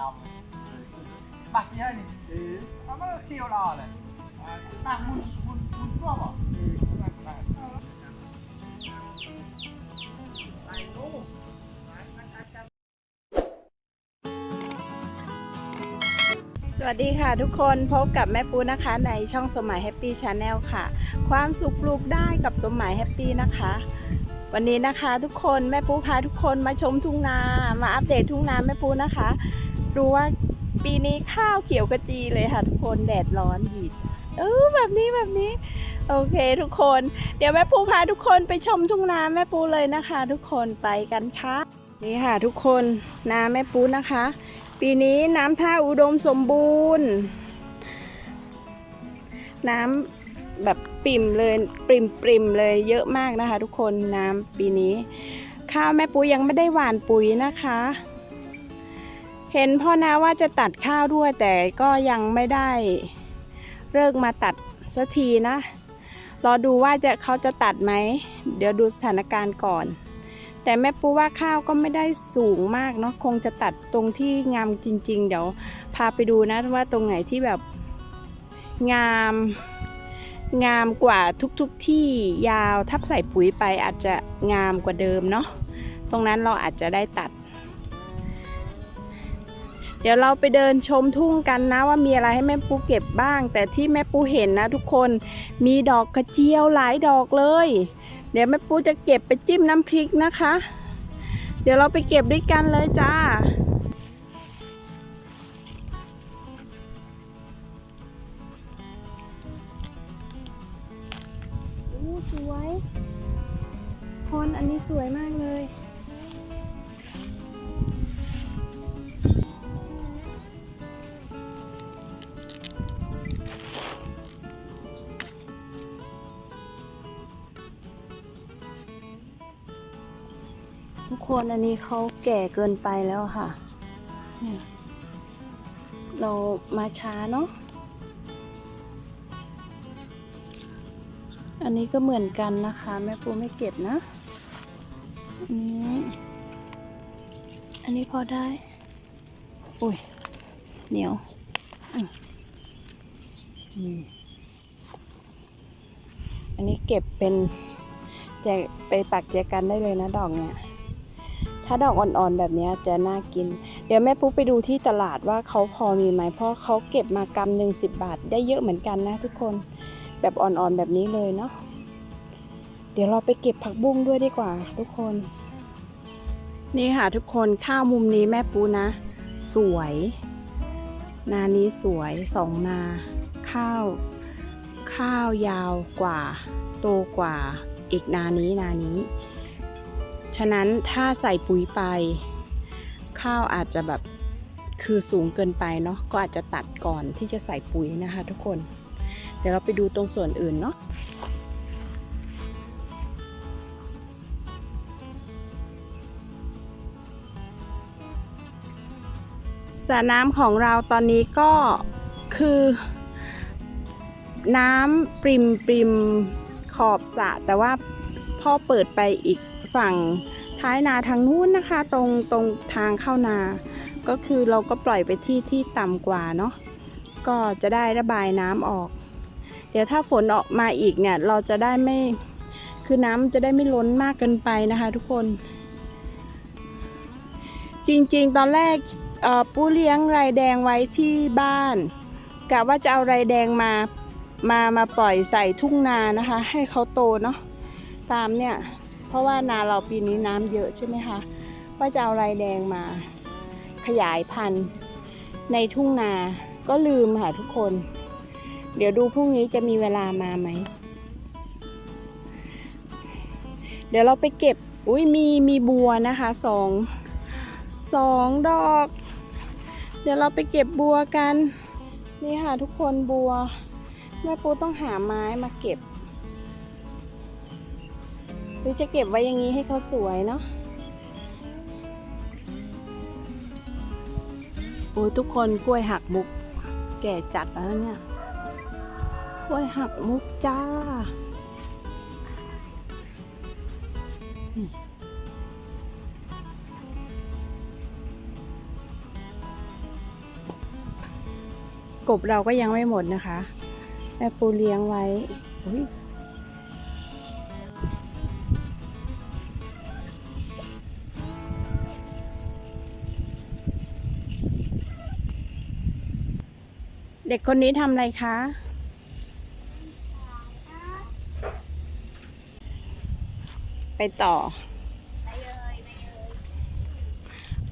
นำบักเยอะนี่เออเอามาเคี่ยวรอเลยบักมุนมุนมุนตัวบ่เออบักบักไปลูกสวัสดีค่ะทุกคนพบกับแม่ปูนะคะในช่องสมหมายแฮปปี้ชาแนลค่ะ ความสุขปลูกได้กับสมหมายแฮปปี้นะคะ วันนี้นะคะทุกคนแม่ปูพาทุกคนมาชมทุ่งนามาอัปเดตทุ่งนาแม่ปูนะคะ รู้ว่าปีนี้ข้าวเขียวกระจีเลยค่ะทุกคนแดดร้อนหีดเออแบบนี้แบบนี้ โอเคทุกคน เดี๋ยวแม่ปูพาทุกคนไปชมทุ่งนาแม่ปูเลยนะคะ ทุกคนไปกันค่ะนี่ค่ะทุกคนนาแม่ปูนะคะ ปีนี้น้ำท่าอุดมสมบูรณ์ น้ำแบบปริ่มเลยปริมปริมเลยเยอะมากนะคะ ทุกคนน้ำปีนี้ ข้าวแม่ปูยังไม่ได้หว่านปุ๋ยนะคะ เห็นพ่อนาว่าจะตัดข้าวด้วยแต่ก็ยังไม่ได้เลิกมาตัดสักทีนะ รอดูว่าจะเขาจะตัดไหม เดี๋ยวดูสถานการณ์ก่อน แต่แม่ปูว่าข้าวก็ไม่ได้สูงมากเนาะคงจะตัดตรงที่งามจริง ๆ เดี๋ยวพาไปดูนะว่าตรงไหนที่แบบงามงามกว่าทุกๆทที่ยาวถ้าใส่ปุ๋ยไปอาจจะงามกว่าเดิมเนาะตรงนั้นเราอาจจะได้ตัด เดี๋ยวเราไปเดินชมทุ่งกันนะว่ามีอะไรให้แม่ปูเก็บบ้าง แต่ที่แม่ปูเห็นนะ ทุกคนมีดอกกระเจียวหลายดอกเลย เดี๋ยวแม่ปูจะเก็บไปจิ้มน้ำพริกนะคะ เดี๋ยวเราไปเก็บด้วยกันเลยจ้าโอ้สวยพรอันนี้สวยมากเลย คนอันนี้เขาแก่เกินไปแล้วค่ะ เรามาช้าเนาะ อันนี้ก็เหมือนกันนะคะ แม่ปูไม่เก็บนะ อันนี้อันนี้พอได้ อุ้ย เหนียวอันนี้เก็บเป็นแจกไปปักแจกันได้เลยนะดอกเนี่ย ถ้าดอกอ่อนๆแบบนี้จะน่ากิน เดี๋ยวแม่ปุ๊กไปดูที่ตลาดว่าเขาพอมีไหมเพราะเขาเก็บมากำหนึ่งสิบบาทได้เยอะเหมือนกันนะทุกคนแบบอ่อนๆแบบนี้เลยเนาะเดี๋ยวเราไปเก็บผักบุ้งด้วยดีกว่า ทุกคน นี่ค่ะทุกคนข้าวมุมนี้แม่ปูนะ สวย นานี้สวยสองนา ข้าว ข้าวยาวกว่า โตกว่า อีกนานี้นานี้ ฉะนั้นถ้าใส่ปุ๋ยไป ข้าวอาจจะแบบคือสูงเกินไปเนาะก็อาจจะตัดก่อนที่จะใส่ปุ๋ยนะคะทุกคน เดี๋ยวเราไปดูตรงส่วนอื่นเนาะสระน้ำของเราตอนนี้ก็คือ น้ำปริมปริมขอบสระแต่ว่าพ่อเปิดไปอีก ฝั่งท้ายนาทางนู้นนะคะ ตรงตรงทางเข้านา ก็คือเราก็ปล่อยไปที่ที่ต่ำกว่าเนาะก็จะได้ระบายน้ำออก เดี๋ยวถ้าฝนออกมาอีกเนี่ยเราจะได้ไม่คือน้ำจะได้ไม่ล้นมากเกินไปนะคะ ทุกคน จริงๆ ตอนแรกเอ่อปูเลี้ยงไรแดงไว้ที่บ้านกะว่าจะเอาไรแดงมามามาปล่อยใส่ทุ่งนานะคะ ให้เขาโตเนาะตามเนี่ย เพราะว่านาเราปีนี้น้ำเยอะใช่ไหมคะว่าจะเอาไรแดงมา ขยายพันธุ์ในทุ่งนาก็ลืมค่ะทุกคน เดี๋ยวดูพรุ่งนี้จะมีเวลามาไหม เดี๋ยวเราไปเก็บอุ้ยมีมีบัวนะคะสองสองดอก เดี๋ยวเราไปเก็บบัวกัน นี่ค่ะทุกคนบัวแม่ปูต้องหาไม้มาเก็บ หรือจะเก็บไว้อย่างนี้ให้เขาสวยเนาะโอ้ยทุกคนกล้วยหักมุก แก่จัดแล้วเนี่ยกล้วยหักมุกจ้ากบเราก็ยังไม่หมดนะคะแม่ปูเลี้ยงไว้ เด็กคนนี้ทำอะไรคะ ไปต่อ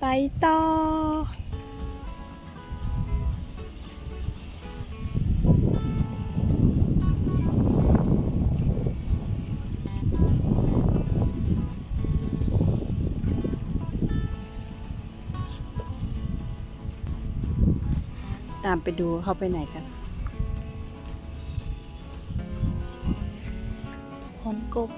ไปต่อ ตามไปดูเขาไปไหนกันคนกบ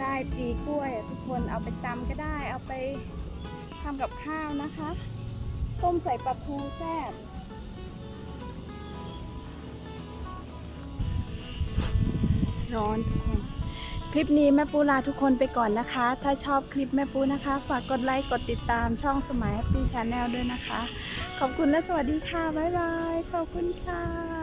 ได้ปีกล้วยทุกคนเอาไปตำก็ได้ เอาไปทำกับข้าวนะคะ ต้มใส่ปลาทูแซ่บร้อนทุกคน คลิปนี้แม่ปูลาทุกคนไปก่อนนะคะ ถ้าชอบคลิปแม่ปูนะคะ ฝากกดไลค์ กดติดตามช่องสมัยแฮปปี้ชาแนลด้วยนะคะ ขอบคุณและสวัสดีค่ะ บ๊ายบาย ขอบคุณค่ะ